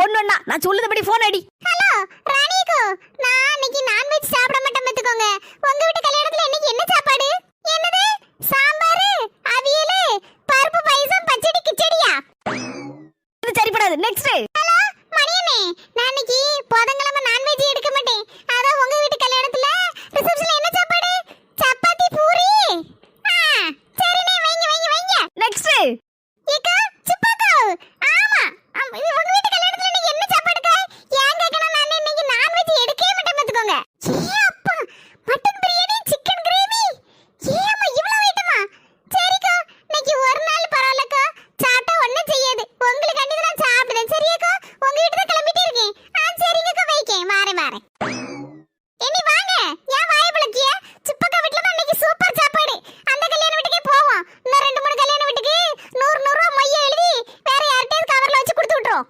ஒன்னொன்னா நான் சொல்லுதபடி போன் அடி. ஹலோ ராணிகோ நான் இன்னைக்கு நான்வெஜ் சாப்பிட மாட்டேன் பாத்துக்கோங்க உங்க வீட்டு கல்யாணத்துல இன்னைக்கு என்ன சாப்பாடு? என்னது? சாம்பார் அவியல் பருப்பு பாயசம் பச்சடி கிச்சடியா? இது சரிப்படாது. நெக்ஸ்ட் ஹலோ மணியனே நான் இன்னைக்கு புதன்கிழமை நான்வெஜ் எடுக்க மாட்டேன். அதான் உங்க வீட்டு கல்யாணத்துல ரிசப்ஷன்ல என்ன சாப்பாடு? சப்பாத்தி பூரி. சரிண்ணே வைங்க வைங்க வைங்க. நெக்ஸ்ட் ஏக்கா மட்டன் பிரியாணி சிக்கன் கிரேவி ஏமா இவ்வளவு ஐட்டமா? சரிக்கா இன்னைக்கு ஒரு நாள் பரவாயில்லக்கா. சாப்பிட்டா ஒண்ணும் செய்யாது. உங்களுக்கு அண்டி நான் சாப்பிடுறேன். சரியாக்கா? உங்க வீட்டு தான் கிளம்பிட்டே இருக்கேன். ஆ சரிங்கக்கா வைக்கேன். வாரேன் வாரேன். இனி வாங்க. ஏன் வாய பிளக்கிய சிப்பக்கா வீட்டுல தான் சூப்பர் சாப்பாடு. அந்த கல்யாண வீட்டுக்கே போவோம். இன்னும் ரெண்டு மூணு கல்யாண வீட்டுக்கு நூறு ரூபா மொய்ய எழுதி வேற யார்கிட்டயும் கவர்ல வச்சு கொடுத்து விட்டுரும்.